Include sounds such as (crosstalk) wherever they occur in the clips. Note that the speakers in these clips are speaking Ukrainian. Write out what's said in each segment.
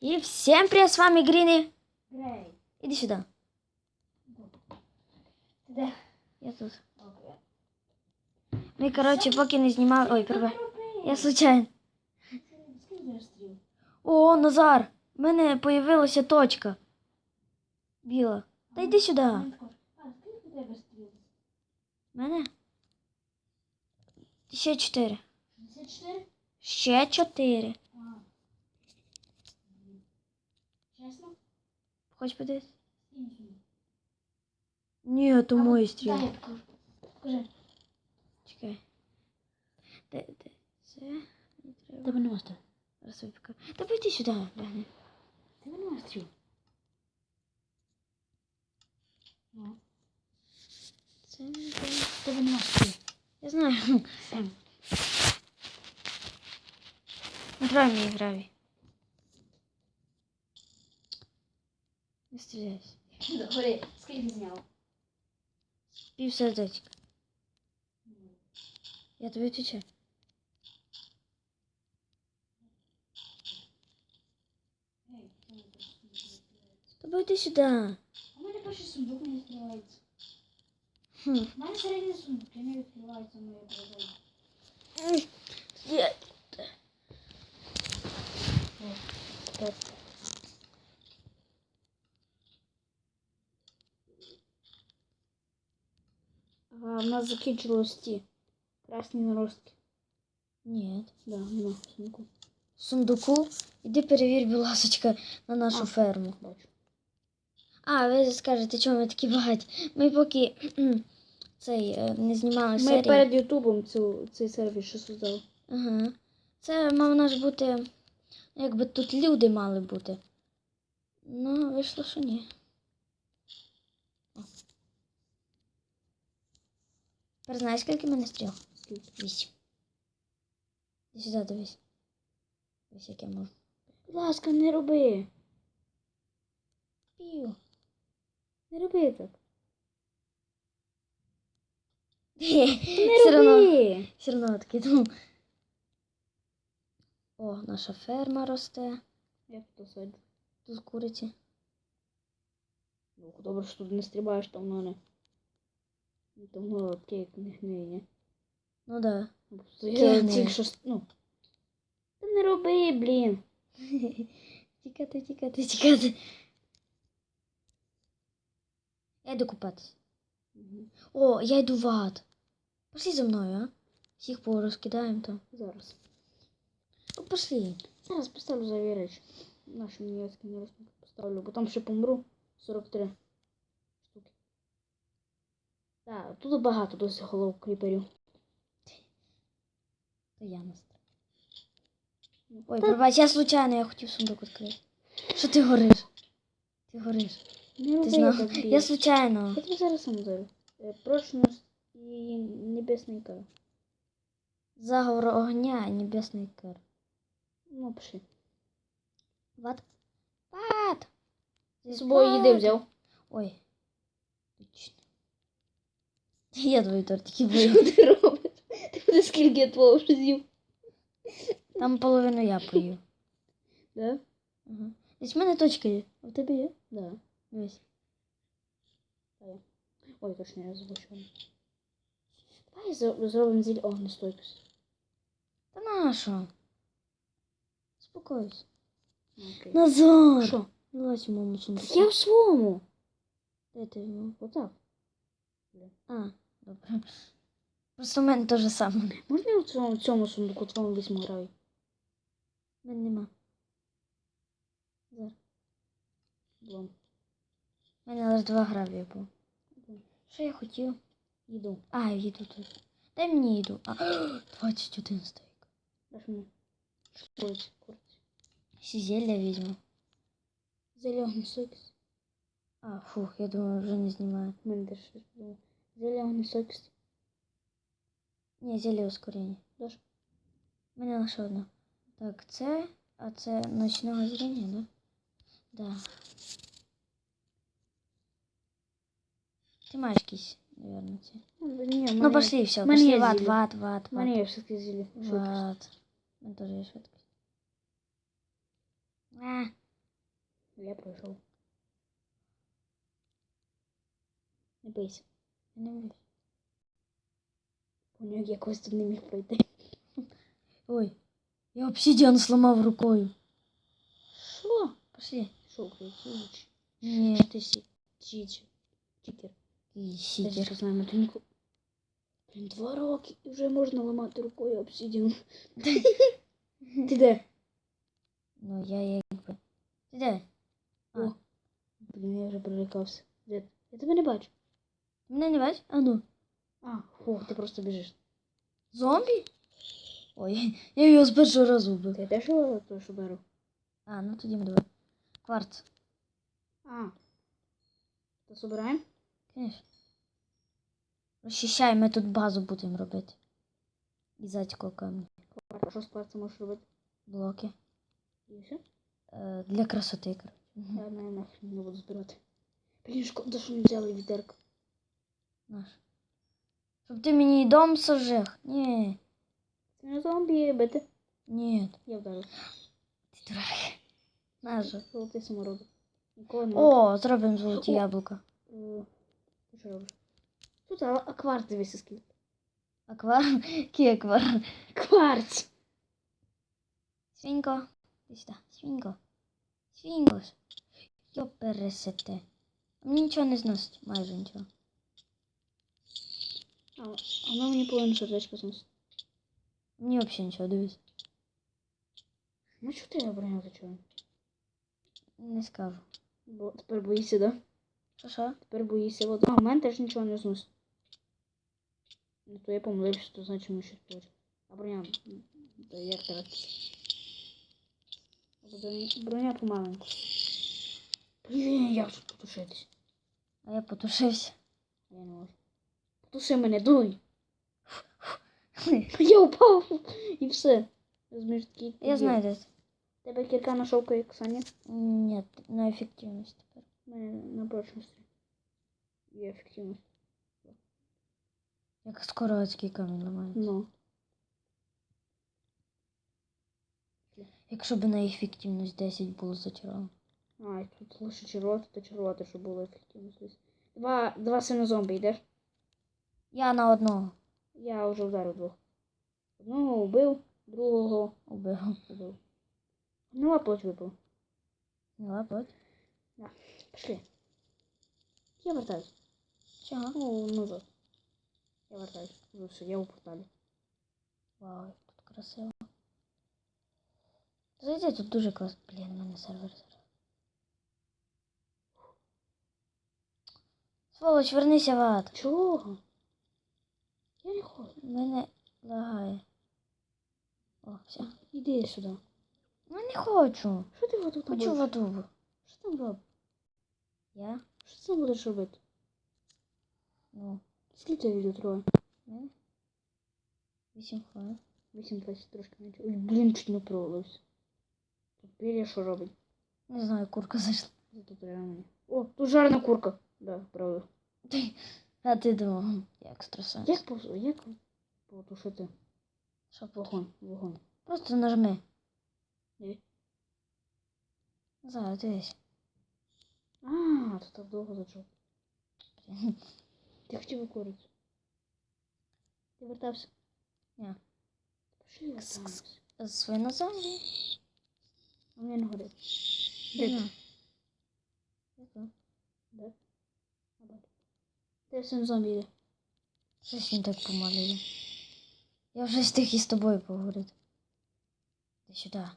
И всем привет, с вами Грини. Грей. Иди сюда. Де? Я тут. Добре. Ми, короче, поки не. Ой, перве. Я случайно. О, Назар! В мене появилася точка. Біла. Та йди сюди. Мене? Ще чотири. Ще чотири. А. Чесно? Хоч подивись? Скільки? Ні, то А, мої Дай стріли. я покажу. Покажи. Чекай. Де, де? Це не треба. Тебе нема стріл. Я покажу. Та пойди сюди, глянь. Тебе нема стріл. Ну. Це не те. Тебе нема стріл. Я знаю. Сем. Не трогай стріляйся. Добре. Скільки зняв? Пів сердечка. Я тобі відвічаю. Не відкривається? Сюди. У мене перший сундук не відкривається. Хм. У мене середній сундук не відкривається моє приложення. Є. А, у нас закінчилось ті красні наростки. Ні. Да, в сундуку. Сундуку. Іди перевір, будь ласочка, на нашу А. ферму. Бачу. А, ви скажете, чому ми такі багаті? Ми поки цей е, не знімали Ми серії. перед Ютубом цю, цей сервіс ще создали. Ага. Це мав наш бути. Якби тут люди мали бути. Ну, вийшло, що ні. Тепер знаєш, скільки в мене стріл? Скільки? Вісім. Іди сюди дивись. Ось як я можу. Будь ласка, не роби. Пів. Не роби так. Не Не роби. Все одно думав. О, наша ферма росте. Як то садь? Тут куриці. Ну, добре, що тут не стрибаєш, там воно Там воно не. Ну да. Я тільки що... Ну. Та не роби, блін. (laughs) Тікати, тікати, тікати. Я йду купатись. О, я йду в ад. Пошли за мною, а? Всіх порозкидаємо там. Зараз. О, пошли. Зараз поставлю завіреч. Нашу ніяцький наростник поставлю, бо там ще помру. 43 штуки. Так, тут багато досі голов кріперів. То я нас. Ой, пробач, я случайно, я хотів сундук відкрити. Що ти гориш? Ти гориш. Не Ти роби знав? так. Я случайно. Я тобі зараз сам зараз. Прочність і небесний кар. Заговор огня, небесний кар. Ну, пиши. Ват. Ват. З собою їди взяв. Ой. Точно. Я твої тортики бою. Що ти робиш? Ти буде скільки я твого вже з'їв. Там половину я пою. Да? Ага. Десь в мене точка є. А в тебе є? Да. Дивись. Ой, точно, я забув. Давай зро- зробимо зіль огнестойкості. Та на що? Спокойся. Окей. Назар! Що? Не лазь в моєму сундуку. Я в своєму. Де ти його? Отак. А, добре. Просто в мене те ж саме. Можна я в цьому, в цьому сундуку твоєму візьму граю? В мене нема. Зараз. У мене лише два гравії було. Що я хотів? Їду. А, я їду тут. Дай мені їду. А, 21 стейк. Даш мені. Куриць, куриць. Всі зілля візьму. Зілля огнестойкості. А, фух, я думаю, вже не знімаю. В мене теж щось було. Зілля огнестойкості. Ні, зілля ускорення. Даш? У мене лише одна. Так, це, а це ночного зріння, да? Да. Ти маєш якісь, наверное, ці. Ну, ні, в Ну, мене- пошли, все, в мене пошли, є ват, зілля. ват, ват, В мене ват. є все-таки зілля. швидкості. Ват. У мене теж є швидкість. А, Я пройшов. Не бийся. Я не вмію. Поняв, я якось тут не міг пройти. (laughs) Ой, я обсидіан сломав рукою. Що? Пошли. Що, українці? Ні, Чи ти сі? Чи, чи, читер? який Я сітер. ж знаю, ти ніколи. Блін, два роки і вже можна ламати рукою обсидіан. (laughs) Ти де? Ну, я якби. Ти де? А, О. Блін, я вже прилякався. Де? ти? Я тебе не бачу. Мене не бачиш? А ну. А, фу, ти просто біжиш. Зомбі? Ой, я його з першого разу вбив. Ти теж його що беру? А, ну тоді ми давай. Кварц. А. То собираємо? Конечно. Розчищай, ми тут базу будемо робити. І затіко камінь. А що з кварцем можеш робити? Блоки. І все? Е, для красоти, коротше. Я не, нахрен не буду збирати. Блін, шкода, що не взяли відерко. Наш. Щоб ти мені дом сожег. Ні. Це не зомбі бити. Ні. Я вдарив. Ти дурак. Наже. Золотий самородок. О, зробимо золоті яблука. Ти що робиш? Тут а- а дивися скільки. Аквар. Який аквар? Кварц! Свінько. Іди сюди. Свінько. Свінько. Йо пересете. Мені нічого не зносить. Майже нічого. А, а воно мені повинно сердечко зносити. Мені взагалі нічого, дивись. Ну чого ти я броня зачув? Не скажу. Бо тепер боїшся, да? Що що? Тепер боїшся. От. А, в мене теж нічого не зносить. Ну то я помилився, то значить ми щось получимо. А броня. Та як так? Броня, броня помаленьку. Блін, як тут потушитись? А я потушився. Я не можу. Потуши мене, дуй! (laughs) Я упав! І все. Розумієш, такий. Я знаю, де це. Тебе кірка на шовку, як Саня? Ні, на ефективність тепер. Мене на прочності. І ефективність. Як скоро адський камінь ламається. Ну. Якщо б на ефективність 10 було зачаровано. А, тут лише червоти, то червоти, щоб було ефективність. Два, два сина зомбі йдеш? Я на одного Я вже вдарив двох. Одного вбив, другого убив. вбив. Ну, а плоть випав. Не лапот. Пішли. Я вертаюсь. Чого? Ну, назад. Я вертаюсь. Ну, все, я у порталі. Вау, тут красиво. Зайди, тут дуже класно. Блін, у мене сервер зараз. Сволоч, вернися в ад. Чого? Я не хочу. Мене лагає. О, все. Іди сюди. Ну не хочу. Що ти тут Хочу робиш? воду. Що там робиш? Я? Що ти там будеш робити? Ну, Скільки це відео троє? Вісім хвилин. 8-20 трошки менше. Ой, блін, чуть не провалився. Пер'я що робить? Не знаю, курка зайшла. Тут реально. О, тут жарна курка. Да, правда. А ти думав, я екстрасенс. Як по як потушити Що вогонь? Вогонь. Просто нажми. Ні. Зараз дивись. А, тут так довго. Блін. Ти хотів курицю. Ти вертався? Ні. Пішли вертаємося. Свинозомбі. А мені не горить. Де Де ти? ти? Де? Де син зомбі? Щось він так помалює. Я вже встиг із тобою поговорити. Ти сюди.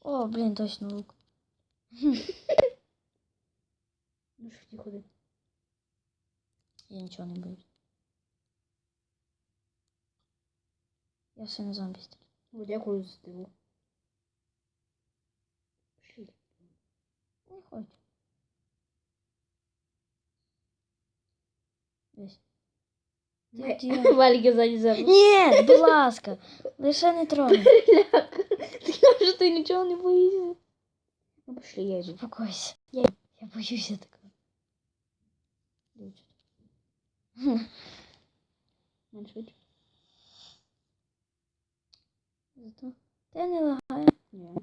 О, блін, точно лук. (laughs) Ну що ти ходи? Я нічого не боюсь. Я все на зомбі стріляю. О, дякую за стиву. Пішли. Хочу. Десь. Ти- ти- (laughs) Валіки ззаді себе. Ні, будь ласка, лише не трогай. (laughs) Ти кажеш, ти нічого не боїшся. Ну пішли, я йду. Успокойся. Я- Я боюся такого. Менш швидше. Зато. Та не лагає. Ні.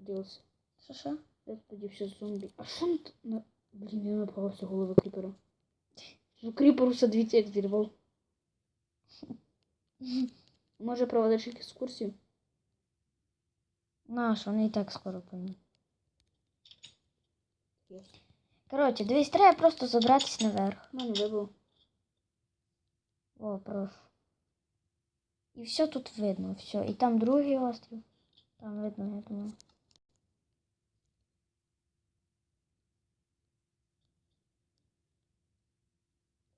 Окей. Я поділився. Що що? Я подівся зомбі. А що на... Блін, я напалася голови кріпера. Ну, кріперу все дивіться, як зірвав. (laughs) Може проводиш якусь екскурсію? Наш, вони і так скоро. Є. Коротше, дивись, треба просто забратись наверх. У мене вибив. О, прошу. І все тут видно, все. І там другий острів. Там видно, я думаю.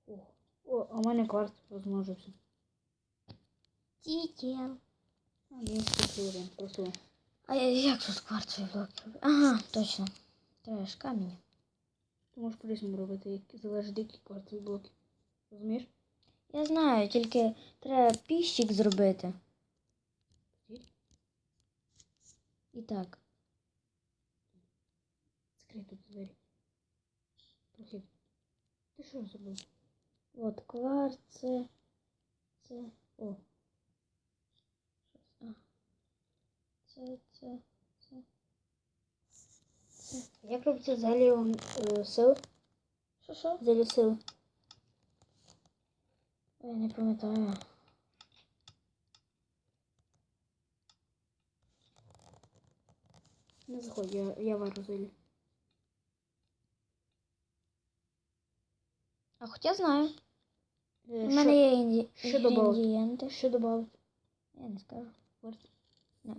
О, О, в мене кварт розмножився. Тітєл. А, один, просто. А як тут кварцеві блоки? Ага, точно. Треба ж камінь. Ти можеш по-різному робити, як залежить які квартові блоки. Розумієш? Я знаю, тільки треба піщик зробити. І так. Закрий тут двері. Прохід. Ти що зробив? От кварц, це. Це. О. Щось. А. Це, це, це. Це. Як робиться взагалі е, сил? Що що? Взагалі сил. Я не пам'ятаю. Не заходь, я, я варю зелі. А хоча знаю. Е, У мене є інді... що інгредієнти. Що додати? Я не скажу. Не.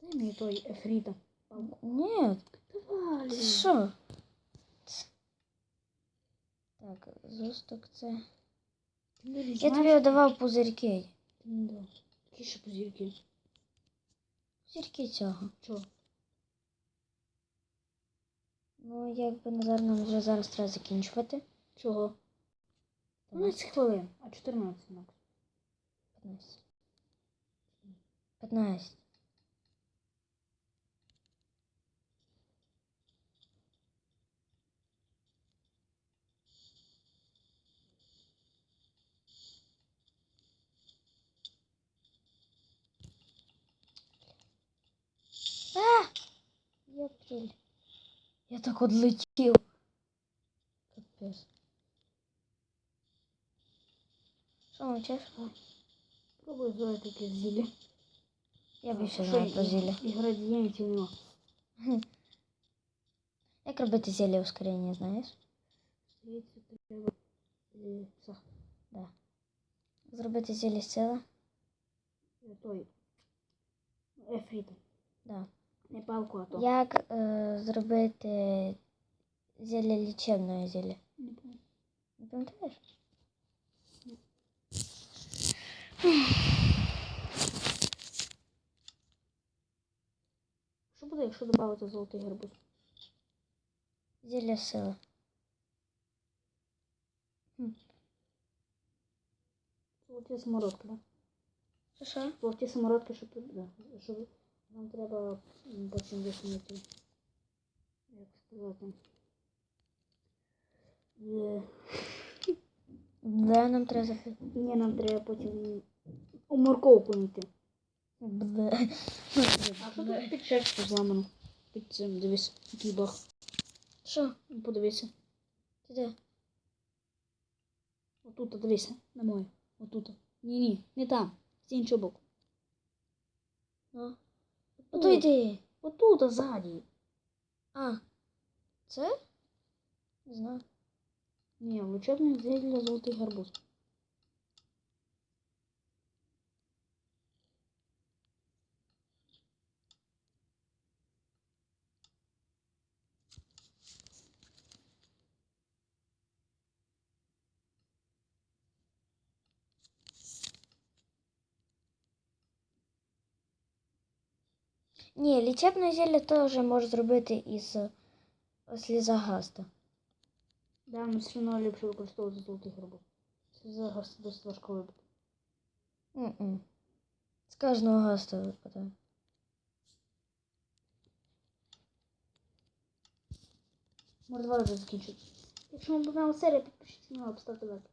Дай мені той ефріта. Ні, Давай. що? Так, зусток це. Я тобі давав пузирки. Дав. Які ще позірки? Пузирки цього. Чого? Ну, якби нам вже зараз треба закінчувати. Чого? 15 хвилин, а 14 макс. 15. 15. А! Я. Я так одлетів. Капець. Що мовчиш? Пробуй зробити якесь зілля. Я більше знаю про і- зілля. Інгредієнтів нема. (laughs) Як робити зілля ускорення, знаєш? Здається, треба е. Да. Зробити зілля сили? Е, Той. Ефріта. Да. Не палку, а то. Як е, зробити зілля лічебної зілля? Не пам'ятаю. Не пам'ятаєш? Що буде, якщо додати золотий гарбуз? Зілля сили. Золоті самородки, так? Що що? Золоті самородки, щоб, да, щоб нам треба потім висунути. Як сказати? Е, Де нам треба запити? Ні, нам треба потім у морковку йти. Бде. А що тут під шерстю зламано? Під цим, дивись, який бах. Що? Подивися. Ти де? Отут, дивися, на мою. Отут. Ні, ні, не там. З іншого боку. Ну. Ото йди. Отут, ззаді. А. Це? Не знаю. Ні, лучебний зілля золотий гарбуз. Ні, лічебне зілля теж можеш зробити із слізагаста. Да, але все одно ліпше використовувати золотий гарбуз. Це зараз досить важко вибити. М-м. З кожного гаста випадає. Може, давай вже закінчити. Якщо вам понравилася серія, підпишіться на канал, поставте лайк.